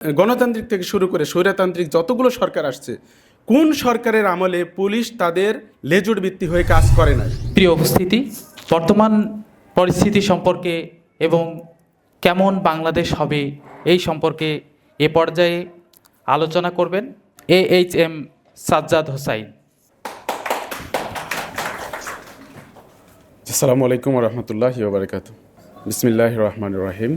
গণতান্ত্রিক থেকে শুরু করে স্বৈরতান্ত্রিক যতগুলো সরকার আসছে কোন সরকারের আমলে পুলিশ তাদের লেজুর ভিত্তি হয়ে কাজ করে না প্রিয় উপস্থিতি বর্তমান পরিস্থিতি সম্পর্কে এবং কেমন বাংলাদেশ হবে এই সম্পর্কে এ পর্যায়ে আলোচনা করবেন A H M Sajjad Hossain. আসসালামু আলাইকুম রহমতুল্লাহ বারকাত বিসমিল্লাহ রহমান রহিম।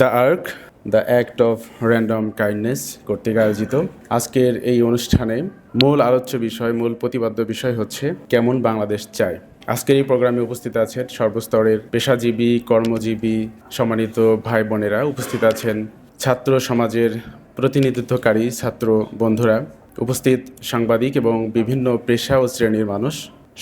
The ark the act of random kindness কর্তৃক আয়োজিত। আজকের এই অনুষ্ঠানে মূল আলোচ্য বিষয়, মূল প্রতিপাদ্য বিষয় হচ্ছে কেমন বাংলাদেশ চায়। আজকের এই প্রোগ্রামে উপস্থিত আছেন সর্বস্তরের পেশাজীবী, কর্মজীবী, সম্মানিত ভাই বোনেরা। উপস্থিত আছেন ছাত্র সমাজের প্রতিনিধিত্বকারী ছাত্র বন্ধুরা। উপস্থিত সাংবাদিক এবং বিভিন্ন পেশা ও শ্রেণির মানুষ।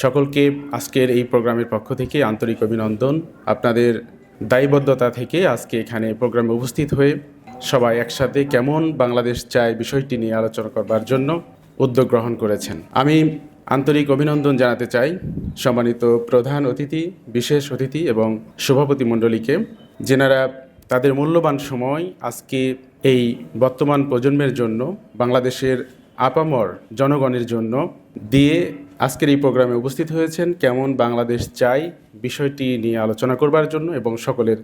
সকলকে আজকের এই প্রোগ্রামের পক্ষ থেকে আন্তরিক অভিনন্দন। আপনাদের দায়বদ্ধতা থেকে আজকে এখানে প্রোগ্রামে উপস্থিত হয়ে সবাই একসাথে কেমন বাংলাদেশ চায় বিষয়টি নিয়ে আলোচনা করবার জন্য উদ্যোগ গ্রহণ করেছেন। আমি আন্তরিক অভিনন্দন জানাতে চাই সম্মানিত প্রধান অতিথি, বিশেষ অতিথি এবং সভাপতি মণ্ডলীকে, যেনারা তাদের মূল্যবান সময় আজকে এই বর্তমান প্রজন্মের জন্য বাংলাদেশের আপামর জনগণের জন্য দিয়ে আজকের এই প্রোগ্রামে উপস্থিত হয়েছেন কেমন বাংলাদেশ চাই বিষয়টি নিয়ে আলোচনা করবার জন্য এবং সকলের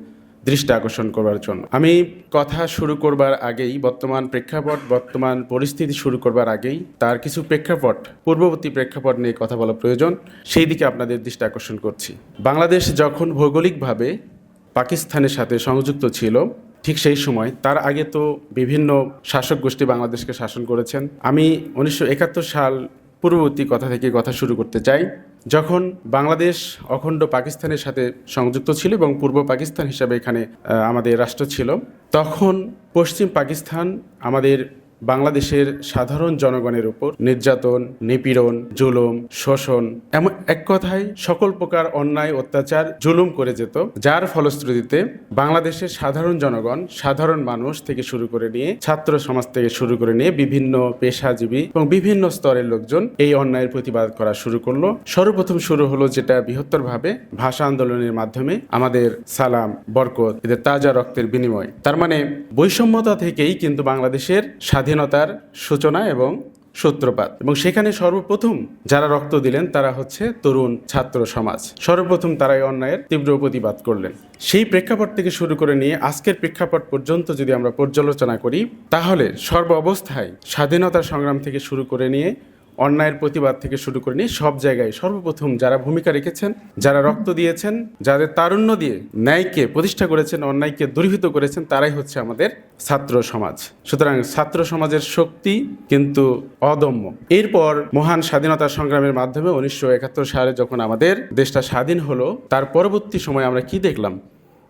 দৃষ্টি আকর্ষণ করবার জন্য। আমি কথা শুরু করবার আগেই, বর্তমান প্রেক্ষাপট, বর্তমান পরিস্থিতি শুরু করবার আগেই তার কিছু প্রেক্ষাপট, পূর্ববর্তী প্রেক্ষাপট নিয়ে কথা বলা প্রয়োজন। সেই দিকে আপনাদের দৃষ্টি আকর্ষণ করছি। বাংলাদেশ যখন ভৌগোলিকভাবে পাকিস্তানের সাথে সংযুক্ত ছিল ঠিক সেই সময়, তার আগে তো বিভিন্ন শাসক গোষ্ঠী বাংলাদেশকে শাসন করেছেন। আমি উনিশশো একাত্তর সাল পূর্ববর্তী কথা থেকে কথা শুরু করতে চাই। যখন বাংলাদেশ অখণ্ড পাকিস্তানের সাথে সংযুক্ত ছিল এবং পূর্ব পাকিস্তান হিসাবে এখানে আমাদের রাষ্ট্র ছিল, তখন পশ্চিম পাকিস্তান আমাদের বাংলাদেশের সাধারণ জনগণের উপর নির্যাতন, নিপীড়ন, জুলুম, শোষণ এমন এক কথায় সকল প্রকার অন্যায়, অত্যাচার, জুলুম করে যেত, যার ফলশ্রুতিতে বাংলাদেশের সাধারণ জনগণ, সাধারণ মানুষ থেকে শুরু করে নিয়ে, ছাত্র সমাজ থেকে শুরু করে নিয়ে বিভিন্ন পেশাজীবী এবং বিভিন্ন স্তরের লোকজন এই অন্যায়ের প্রতিবাদ করা শুরু করল। সর্বপ্রথম শুরু হলো যেটা বৃহত্তরভাবে ভাষা আন্দোলনের মাধ্যমে আমাদের সালাম, বরকত, এদের তাজা রক্তের বিনিময়। তার মানে বৈষম্যতা থেকেই কিন্তু বাংলাদেশের স্বাধীনতার সূচনা এবং সূত্রপাত। এবং সেখানে সর্বপ্রথম যারা রক্ত দিলেন, তারা হচ্ছে তরুণ ছাত্র সমাজ। সর্বপ্রথম তারাই অন্যায়ের তীব্র প্রতিবাদ করলেন। সেই প্রেক্ষাপট থেকে শুরু করে নিয়ে আজকের প্রেক্ষাপট পর্যন্ত যদি আমরা পর্যালোচনা করি, তাহলে সর্ব অবস্থায় স্বাধীনতা সংগ্রাম থেকে শুরু করে নিয়ে অন্যায়ের প্রতিবাদ থেকে শুরু করে নিয়ে সব জায়গায় সর্বপ্রথম যারা ভূমিকা রেখেছেন, যারা রক্ত দিয়েছেন, যাদের তারুণ্য দিয়ে ন্যায়কে প্রতিষ্ঠা করেছেন, অন্যায়কে দূরীভূত করেছেন, তারাই হচ্ছে আমাদের ছাত্র সমাজ। সুতরাং ছাত্র সমাজের শক্তি কিন্তু অদম্য। এরপর মহান স্বাধীনতা সংগ্রামের মাধ্যমে উনিশশো একাত্তর সালে যখন আমাদের দেশটা স্বাধীন হলো, তার পরবর্তী সময় আমরা কি দেখলাম?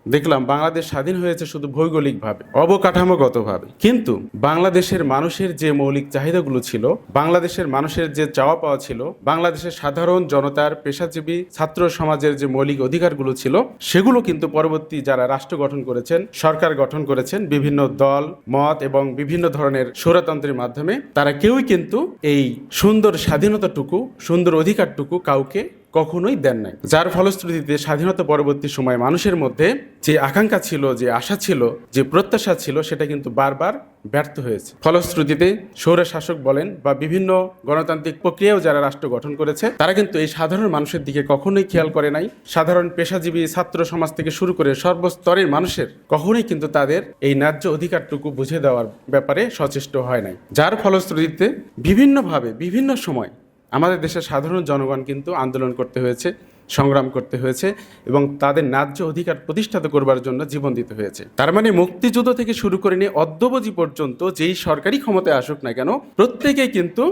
দেখলাম বাংলাদেশ স্বাধীন হয়েছে শুধু ভৌগোলিকভাবে, অবকাঠামোগতভাবে। কিন্তু বাংলাদেশের মানুষের যে মৌলিক চাহিদাগুলো ছিল, বাংলাদেশের মানুষের যে চাওয়া পাওয়া ছিল, বাংলাদেশের সাধারণ জনতার পেশাজীবী ছাত্র সমাজের যে মৌলিক অধিকারগুলো ছিল, সেগুলো কিন্তু পরবর্তী যারা রাষ্ট্র গঠন করেছেন, সরকার গঠন করেছেন, বিভিন্ন দল, মত এবং বিভিন্ন ধরনের স্বৈরতন্ত্রের মাধ্যমে, তারা কেউই কিন্তু এই সুন্দর স্বাধীনতাটুকু, সুন্দর অধিকারটুকু কাউকে কখনোই দেন নাই। যার ফলশ্রুতিতে স্বাধীনতা পরবর্তী সময় মানুষের মধ্যে যে আকাঙ্ক্ষা ছিল, যে আশা ছিল, যে প্রত্যাশা ছিল, সেটা কিন্তু বারবার ব্যর্থ হয়েছে। ফলশ্রুতিতে সৌর শাসক বলেন বা বিভিন্ন গণতান্ত্রিক প্রক্রিয়াও যারা রাষ্ট্র গঠন করেছে, তারা কিন্তু এই সাধারণ মানুষের দিকে কখনোই খেয়াল করে নাই। সাধারণ পেশাজীবী ছাত্র সমাজ থেকে শুরু করে সর্বস্তরের মানুষের কখনোই কিন্তু তাদের এই ন্যায্য অধিকারটুকু বুঝে দেওয়ার ব্যাপারে সচেষ্ট হয় নাই। যার ফলশ্রুতিতে বিভিন্নভাবে, বিভিন্ন সময় আমাদের দেশের সাধারণ জনগণ কিন্তু আন্দোলন করতে হয়েছে, সংগ্রাম করতে হয়েছে এবং তাদের ন্যায্য অধিকার প্রতিষ্ঠাত করবার জন্য জীবন দিতে হয়েছে। তার মানে মুক্তিযুদ্ধ থেকে শুরু করে নিয়ে অদ্যবধি পর্যন্ত যেই সরকারি ক্ষমতায় আসুক না কেন প্রত্যেকেই কিন্তু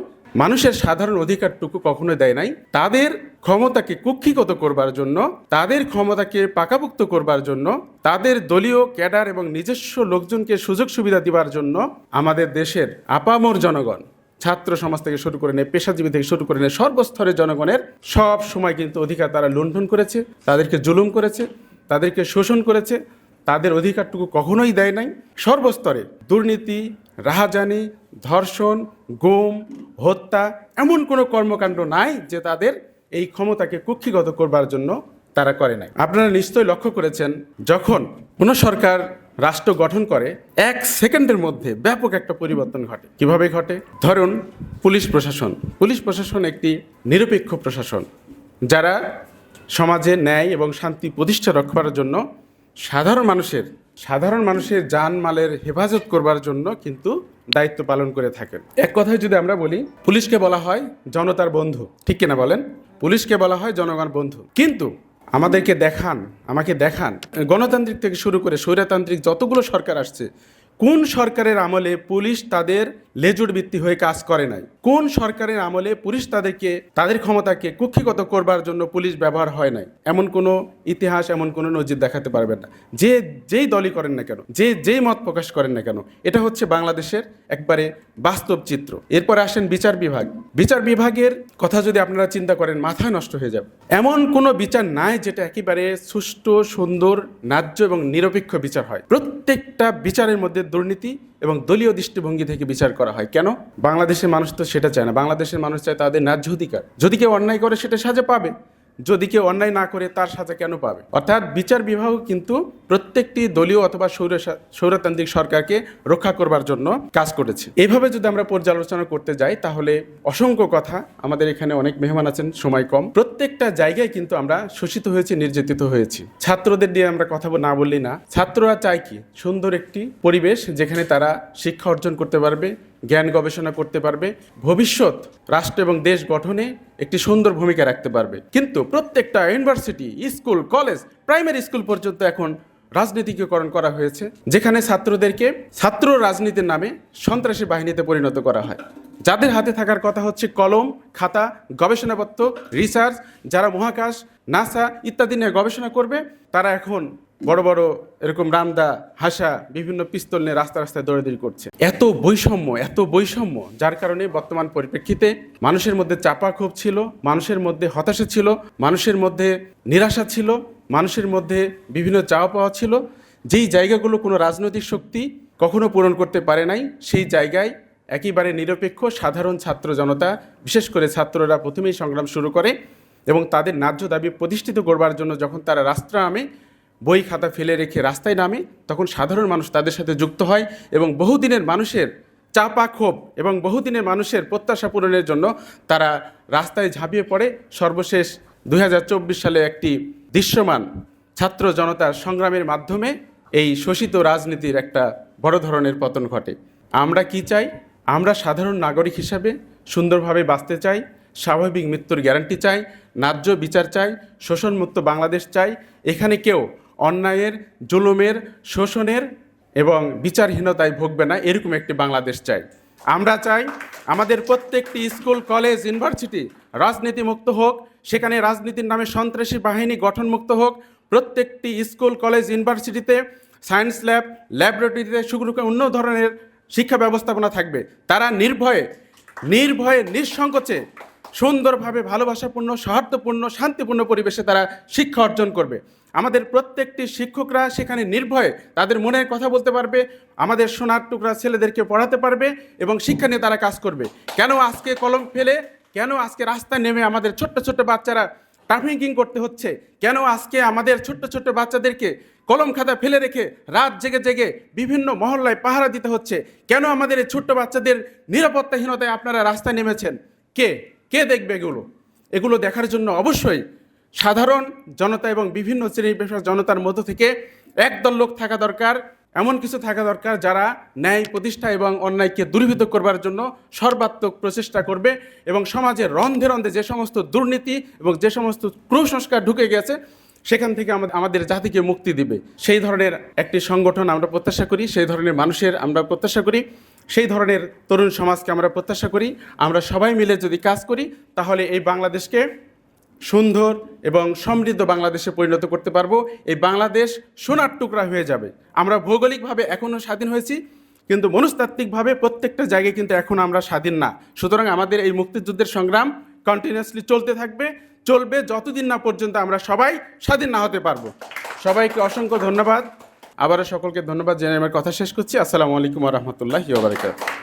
মানুষের সাধারণ অধিকারটুকু কখনো দেয় নাই। তাদের ক্ষমতাকে কুক্ষিগত করবার জন্য, তাদের ক্ষমতাকে পাকাপুক্ত করবার জন্য, তাদের দলীয় ক্যাডার এবং নিজস্ব লোকজনকে সুযোগ সুবিধা দিবার জন্য আমাদের দেশের আপামর জনগণ ছাত্র সমাজ থেকে শুরু করে নেয় পেশাজীবী থেকে শুরু করে নেয় সর্বস্তরের জনগণের সব সময় কিন্তু অধিকার তারা লুণ্ঠন করেছে, তাদেরকে জুলুম করেছে, তাদেরকে শোষণ করেছে, তাদের অধিকারটুকু কখনোই দেয় নাই। সর্বস্তরে দুর্নীতি, রাহাজানি, ধর্ষণ, গুম, হত্যা এমন কোনো কর্মকাণ্ড নাই যে তাদের এই ক্ষমতাকে কুক্ষিগত করবার জন্য তারা করে নাই। আপনারা নিশ্চয়ই লক্ষ্য করেছেন, যখন কোনো সরকার রাষ্ট্র গঠন করে, এক সেকেন্ডের মধ্যে ব্যাপক একটা পরিবর্তন ঘটে। কীভাবে ঘটে? ধরুন, পুলিশ প্রশাসন। পুলিশ প্রশাসন একটি নিরপেক্ষ প্রশাসন, যারা সমাজে ন্যায় এবং শান্তি প্রতিষ্ঠা রক্ষা করার জন্য সাধারণ মানুষের সাধারণ মানুষের জানমালের হেফাজত করবার জন্য কিন্তু দায়িত্ব পালন করে থাকেন। এক কথায় যদি আমরা বলি, পুলিশকে বলা হয় জনতার বন্ধু। ঠিক কিনা বলেন? পুলিশকে বলা হয় জনগণ বন্ধু। কিন্তু আমাদেরকে দেখান আমাকে দেখান। গণতান্ত্রিক থেকে শুরু করে স্বৈরতান্ত্রিক যতগুলো সরকার আসছে কোন সরকারের আমলে পুলিশ তাদের লেজুর ভিত্তি হয়ে কাজ করে নাই? কোন সরকারের আমলে পুলিশ তাদেরকে, তাদের ক্ষমতাকে কুক্ষিগত করবার জন্য পুলিশ ব্যবহার হয় নাই? এমন কোনো ইতিহাস, এমন কোনো নজির দেখাতে পারবেন না। যে, যেই দলই করেন না কেন, যে, যেই মত প্রকাশ করেন না কেন, এটা হচ্ছে বাংলাদেশের একবারে বাস্তব চিত্র। এরপরে আসেন বিচার বিভাগ। বিচার বিভাগের কথা যদি আপনারা চিন্তা করেন মাথায় নষ্ট হয়ে যাবে। এমন কোনো বিচার নাই যেটা একেবারে সুষ্ঠু, সুন্দর, ন্যায্য এবং নিরপেক্ষ বিচার হয়। প্রত্যেকটা বিচারের মধ্যে দুর্নীতি এবং দলীয় দৃষ্টিভঙ্গি থেকে বিচার করা হয়। কেন? বাংলাদেশের মানুষ তো সেটা চায় না। বাংলাদেশের মানুষ চায় তাদের ন্যায্য অধিকার। যদি কেউ অন্যায় করে, সেটা সাজা পাবে। যদি কেউ অন্যায় না করে, তার সাজা কেন পাবে? অর্থাৎ বিচার বিভাগ কিন্তু প্রত্যেকটি দলীয় অথবা সৌর সৌরতান্ত্রিক সরকারকে রক্ষা করবার জন্য কাজ করেছে। এইভাবে যদি আমরা পর্যালোচনা করতে যাই, তাহলে অসংখ্য কথা আমাদের এখানে অনেক মেহমান আছেন, সময় কম। প্রত্যেকটা জায়গায় কিন্তু আমরা শোষিত হয়েছি, নির্যাতিত হয়েছি। ছাত্রদের নিয়ে আমরা কথা না বললি না। ছাত্ররা চায় কি? সুন্দর একটি পরিবেশ যেখানে তারা শিক্ষা অর্জন করতে পারবে জ্ঞান গবেষণা করতে পারবে, ভবিষ্যৎ রাষ্ট্র এবং দেশ গঠনে একটি সুন্দর ভূমিকা রাখতে পারবে। কিন্তু প্রত্যেকটা university, school, college, primary school পর্যন্ত এখন রাজনীতিকীকরণ করা হয়েছে, যেখানে ছাত্রদেরকে ছাত্র রাজনীতির নামে সন্ত্রাসী বাহিনীতে পরিণত করা হয়। যাদের হাতে থাকার কথা হচ্ছে কলম, খাতা, গবেষণাপত্র, রিসার্চ, যারা মহাকাশ, নাসা ইত্যাদি নিয়ে গবেষণা করবে, তারা এখন বড় বড় এরকম রামদা, হাসা, বিভিন্ন পিস্তল নিয়ে রাস্তা রাস্তায় দৌড়াদৌড়ি করছে। এত বৈষম্য এত বৈষম্য, যার কারণে বর্তমান পরিপ্রেক্ষিতে মানুষের মধ্যে চাপা ক্ষোভ ছিল, মানুষের মধ্যে হতাশা ছিল, মানুষের মধ্যে নিরাশা ছিল, মানুষের মধ্যে বিভিন্ন চাওয়া পাওয়া ছিল। যেই জায়গাগুলো কোনো রাজনৈতিক শক্তি কখনো পূরণ করতে পারে নাই, সেই জায়গায় একেবারে নিরপেক্ষ, সাধারণ ছাত্র জনতা, বিশেষ করে ছাত্ররা প্রথমেই সংগ্রাম শুরু করে এবং তাদের ন্যায্য দাবি প্রতিষ্ঠিত করবার জন্য যখন তারা রাস্তা নামে বই খাতা ফেলে রেখে রাস্তায় নামে, তখন সাধারণ মানুষ তাদের সাথে যুক্ত হয় এবং বহুদিনের মানুষের চাপা ক্ষোভ এবং বহুদিনের মানুষের প্রত্যাশা পূরণের জন্য তারা রাস্তায় ঝাঁপিয়ে পড়ে। সর্বশেষ দু হাজার চব্বিশ সালে একটি দৃশ্যমান ছাত্র জনতার সংগ্রামের মাধ্যমে এই শোষিত রাজনীতির একটা বড় ধরনের পতন ঘটে। আমরা কি চাই? আমরা সাধারণ নাগরিক হিসাবে সুন্দরভাবে বাঁচতে চাই, স্বাভাবিক মৃত্যুর গ্যারান্টি চাই, ন্যায্য বিচার চাই, শোষণমুক্ত বাংলাদেশ চাই। এখানে কেউ অন্যায়ের, জুলুমের, শোষণের এবং বিচারহীনতায় ভুগবে না, এরকম একটি বাংলাদেশ চাই। আমরা চাই আমাদের প্রত্যেকটি স্কুল, কলেজ, ইউনিভার্সিটি রাজনীতিমুক্ত হোক, সেখানে রাজনীতির নামে সন্ত্রাসী বাহিনী গঠনমুক্ত হোক, প্রত্যেকটি স্কুল, কলেজ, ইউনিভার্সিটিতে সায়েন্স ল্যাব, ল্যাবরেটরিতে শুরু অন্য ধরনের শিক্ষা ব্যবস্থাপনা থাকবে। তারা নির্ভয়ে নির্ভয়ে, নিঃসংকোচে সুন্দরভাবে ভালোবাসাপূর্ণ সৌহার্দ্যপূর্ণ শান্তিপূর্ণ পরিবেশে তারা শিক্ষা অর্জন করবে। আমাদের প্রত্যেকটি শিক্ষকরা সেখানে নির্ভয়ে তাদের মনের কথা বলতে পারবে, আমাদের সোনার টুকরা ছেলেদেরকে পড়াতে পারবে এবং শিক্ষা নিয়ে তারা কাজ করবে। কেন আজকে কলম ফেলে? কেন আজকে রাস্তায় নেমে আমাদের ছোট্ট ছোট্ট বাচ্চারা ট্রাফিকিং করতে হচ্ছে? কেন আজকে আমাদের ছোট্ট ছোট্ট বাচ্চাদেরকে কলম খাতা ফেলে রেখে রাত জেগে জেগে বিভিন্ন মহল্লায় পাহারা দিতে হচ্ছে? কেন আমাদের এই ছোট্ট বাচ্চাদের নিরাপত্তাহীনতায় আপনারা রাস্তায় নেমেছেন? কে? কে দেখবে এগুলো? এগুলো দেখার জন্য অবশ্যই সাধারণ জনতা এবং বিভিন্ন শ্রেণি পেশার জনতার মধ্য থেকে একদল লোক থাকা দরকার, এমন কিছু থাকা দরকার যারা ন্যায় প্রতিষ্ঠা এবং অন্যায়কে দূরীভূত করবার জন্য সর্বাত্মক প্রচেষ্টা করবে এবং সমাজের রন্ধে রন্ধে যে সমস্ত দুর্নীতি এবং যে সমস্ত কুসংস্কার ঢুকে গেছে, সেখান থেকে আমাদের আমাদের জাতিকে মুক্তি দিবে। সেই ধরনের একটি সংগঠন আমরা প্রত্যাশা করি, সেই ধরনের মানুষের আমরা প্রত্যাশা করি। সেই ধরনের তরুণ সমাজকে আমরা প্রত্যাশা করি। আমরা সবাই মিলে যদি কাজ করি, তাহলে এই বাংলাদেশকে সুন্দর এবং সমৃদ্ধ বাংলাদেশে পরিণত করতে পারব। এই বাংলাদেশ সোনার টুকরা হয়ে যাবে। আমরা ভৌগোলিকভাবে এখনও স্বাধীন হয়েছি, কিন্তু মনস্তাত্ত্বিকভাবে প্রত্যেকটা জায়গায় কিন্তু এখন আমরা স্বাধীন না। সুতরাং আমাদের এই মুক্তিযুদ্ধের সংগ্রাম কন্টিনিউয়াসলি চলতে থাকবে। চলবে যতদিন না পর্যন্ত আমরা সবাই স্বাধীন না হতে পারব। সবাইকে অসংখ্য ধন্যবাদ। আবারও সকলকে ধন্যবাদ জেনে আমার কথা শেষ করছি। আসসালামু আলাইকুম রহমতুল্লাহ বারকাত